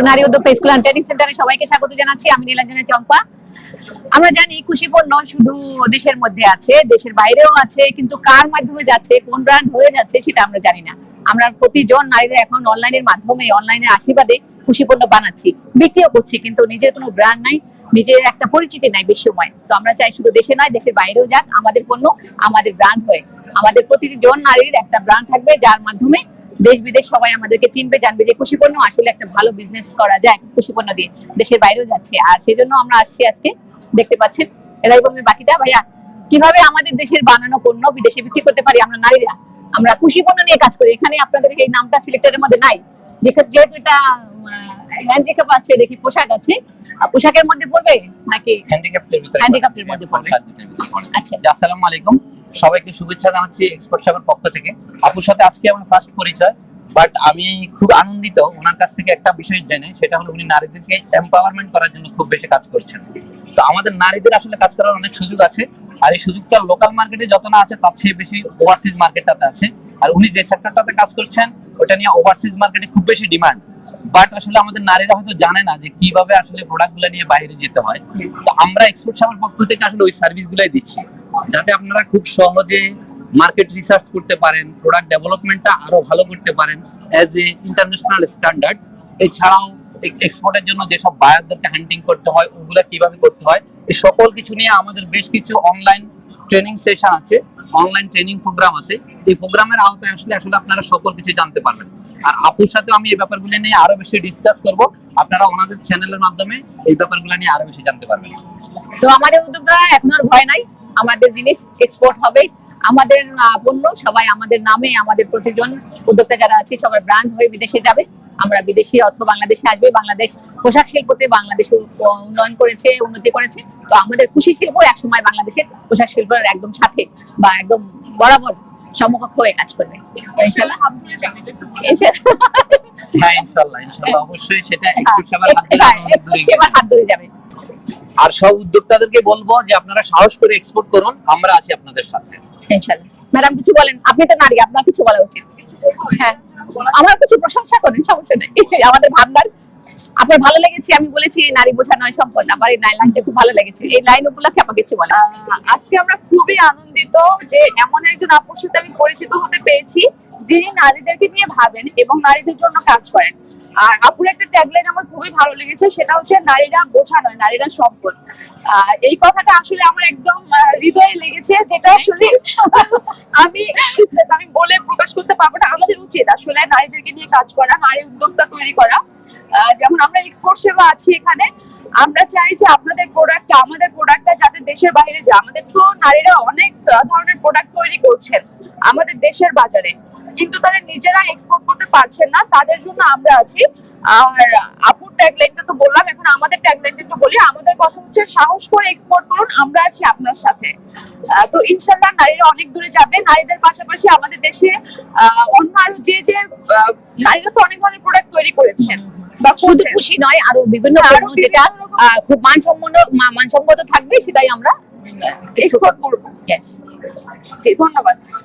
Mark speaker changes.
Speaker 1: নারী school and training সেন্টারে সবাইকে স্বাগত জানাচ্ছি। আমি নীলাঞ্জনা চম্পা। আমরা জানি পণ্য শুধু দেশের মধ্যে আছে, দেশের বাইরেও আছে, কিন্তু কার মাধ্যমে যাচ্ছে, কোন ব্র্যান্ড হয়ে যাচ্ছে সেটা আমরা জানি না। আমরা প্রতিজন নারীরা এখন অনলাইনের মাধ্যমে অনলাইনের আশীর্বাদে খুশি পণ্য বানাচ্ছি। বিক্রিও করছি, কিন্তু নিজের কোনো ব্র্যান্ড নাই, নিজের একটা পরিচিতি নাই বিশ্বময়। তো আমরা চাই শুধু দেশে নয়, দেশের বাইরেও যাক, আমাদের পণ্য, আমাদের ব্র্যান্ড হয়ে। আমাদের প্রতিটি জন নারীর একটা ব্র্যান্ড থাকবে, যার মাধ্যমে দেশ বিদেশ সবাই আমাদেরকে চিনবে, জানবে যে খুশি পণ্য আসলে একটা ভালো বিজনেস করা যায় খুশি পণ্য দিয়ে দেশের বাইরেও যাচ্ছে। আর সেই জন্য আমরা আসছি আজকে, দেখতে পাচ্ছেন? এরাই বলবে, বাকিটা ভাইয়া, কীভাবে আমাদের দেশের বানানো পণ্য বিদেশে বিক্রি করতে পারি আমরা নারীরা? আমরা খুশি পণ্য নিয়ে কাজ করি। এখানে আপনাদের এই নামটা সিলেক্টরের মধ্যে নাই। যেহেতু এটা হ্যান্ডিক্যাপ আছে, দেখি পোশাক আছে। পোশাকের মধ্যে পড়বে নাকি
Speaker 2: হ্যান্ডিক্যাপ্টের ভিতরে
Speaker 1: হ্যান্ডিক্যাপ্টের মধ্যে পড়বে। আচ্ছা।
Speaker 2: আসসালামু আলাইকুম। সবাইকে শুভেচ্ছা জানাচ্ছি এক্সপোর্ট সাহেবের পক্ষ থেকে। আপুর সাথে আজকে আমার ফার্স্ট পরিচয় বাট আমি খুব আনন্দিত ওনার কাছ থেকে একটা বিষয় জেনে সেটা হলো উনি নারীদেরকে এম্পাওয়ারমেন্ট করার জন্য খুব বেশি কাজ করছেন। তো আমাদের নারীদের আসলে কাজ করার অনেক সুযোগ আছে আর এই সুযোগটা লোকাল মার্কেটে যত না আছে তার চেয়ে বেশি ওভারসিজ মার্কেটটাতে আছে। আর উনি যে সেক্টরটাতে কাজ করছেন ওটা নিয়ে ওভারসিজ মার্কেটে খুব বেশি ডিমান্ড বাট আসলে আমাদের নারীরা হয়তো জানে না যে কীভাবে আসলে প্রোডাক্টগুলো নিয়ে বাইরে যেতে হয়। তো আমরা এক্সপোর্ট সামার পক্ষ থেকে আসলে ওই সার্ভিস গুলাই দিচ্ছি। যাতে আপনারা খুব সহজে মার্কেট রিসার্চ করতে পারেন প্রোডাক্ট ডেভেলপমেন্টটা আরও ভালো করতে পারেন অ্যাজ এ ইন্টারন্যাশনাল স্ট্যান্ডার্ড এছাড়াও এক্সপোর্টের জন্য যেসব বায়ারদেরকে হ্যান্ডিং করতে হয় ওগুলো কীভাবে করতে হয় এই সকল কিছু নিয়ে আমাদের বেশ কিছু অনলাইন ট্রেনিং সেশন আছে। অনলাইন ট্রেনিং প্রোগ্রাম আছে। এই প্রোগ্রামের আওতায় আসলে আসলে আপনারা সকল কিছু জানতে পারবেন। আর আপুর সাথে আমি এই ব্যাপারগুলো নিয়ে আরও বেশি ডিসকাস করব। আপনারা ওনাদের চ্যানেলের মাধ্যমে এই ব্যাপারগুলো নিয়ে আরও বেশি জানতে পারবেন।
Speaker 1: তো আমাদের উদ্যোক্তা এখন আর ভয় নাই। আমাদের জিনিস এক্সপোর্ট হবে। আমাদের পণ্য সবাই আমাদের নামে আমাদের প্রতিজন উদ্যোক্তা যারা আছে, সবার ব্র্যান্ড হয়ে বিদেশে যাবে। আমরা বিদেশি অর্থ বাংলাদেশে আসবে বাংলাদেশ পোশাক শিল্পতে বাংলাদেশ উন্নয়ন করেছে উন্নতি করেছে। তো আমাদের খুশি শিল্প একসময় বাংলাদেশের পোশাক শিল্পের একদম সাথে বা একদম বরাবর সমকক্ষ হয়ে কাজ করবে।
Speaker 2: হ্যাঁ ইনশাআল্লাহ ইনশাআল্লাহ অবশ্যই সেটা সেবার হাত ধরে
Speaker 1: হ্যাঁ,
Speaker 2: এগিয়ে
Speaker 1: হাত ধরে যাবে।
Speaker 2: আর সব উদ্যোক্তাদেরকে বলব যে আপনারা সাহস করে এক্সপোর্ট করুন আমরা আছি আপনাদের সাথে।
Speaker 1: ইনশাল্লাহ ম্যাডাম কিছু বলেন? আপনি তো নারী আপনার কিছু বলা উচিত। হ্যাঁ। আমার কিছু প্রশংসা করেন, সমস্যা নেই। আমাদের ভাবনার, আপনার ভালো লেগেছে, আমি বলেছি নারী বোঝা নয় সম্পদ, আমার এই লাইন লাইনটা খুব ভালো লেগেছে। এই লাইন উপলক্ষে আমাকে কিছু
Speaker 3: বলে আজকে আমরা খুবই আনন্দিত যে এমন একজন আপুর সাথে আমি পরিচিত হতে পেরেছি, যিনি নারীদেরকে নিয়ে ভাবেন এবং নারীদের জন্য কাজ করেন। আর আপুর একটা ট্যাগলাইন আমার খুবই ভালো লেগেছে, সেটা হচ্ছে নারীরা বোঝা নয়, নারীরা সম্পদ। এই কথাটা আসলে আমার একদম হৃদয়ে লেগেছে, যেটা আসলে আমি আমি বলে প্রকাশ করতে পারব না, আমাদের উচিত আসলে নারীদেরকে নিয়ে কাজ করা, নারী উদ্যোক্তা তৈরি করা। যেমন আমরা এক্সপোর্ট সেবা আছি এখানে, আমরা চাই যে আপনাদের প্রোডাক্টটা আমাদের প্রোডাক্টটা যাতে দেশের বাইরে যায়। আমাদের তো নারীরা অনেক ধরনের প্রোডাক্ট তৈরি করছেন আমাদের দেশের বাজারে, কিন্তু তারা নিজেরা এক্সপোর্ট পারছেন না তাদের জন্য আমরা আছি। আর আপুর ট্যাগলাইনটা তো বললাম এখন আমাদের ট্যাগলাইনটা একটু বলি। আমাদের কথা হচ্ছে সাহস করে এক্সপোর্ট করুন আমরা আছি আপনার সাথে। তো ইনশাল্লাহ নারীরা অনেক দূরে যাবে। নারীদের পাশাপাশি আমাদের দেশে অন্য আরও যে যে নারীরা তো অনেক ধরনের প্রোডাক্ট তৈরি করেছেন বা
Speaker 1: শুধু খুশি নয় আরও বিভিন্ন পণ্য যেটা খুব মানসম্পন্ন মা- মানসম্মত থাকবে সেটাই আমরা
Speaker 3: এক্সপোর্ট করব। ধন্যবাদ।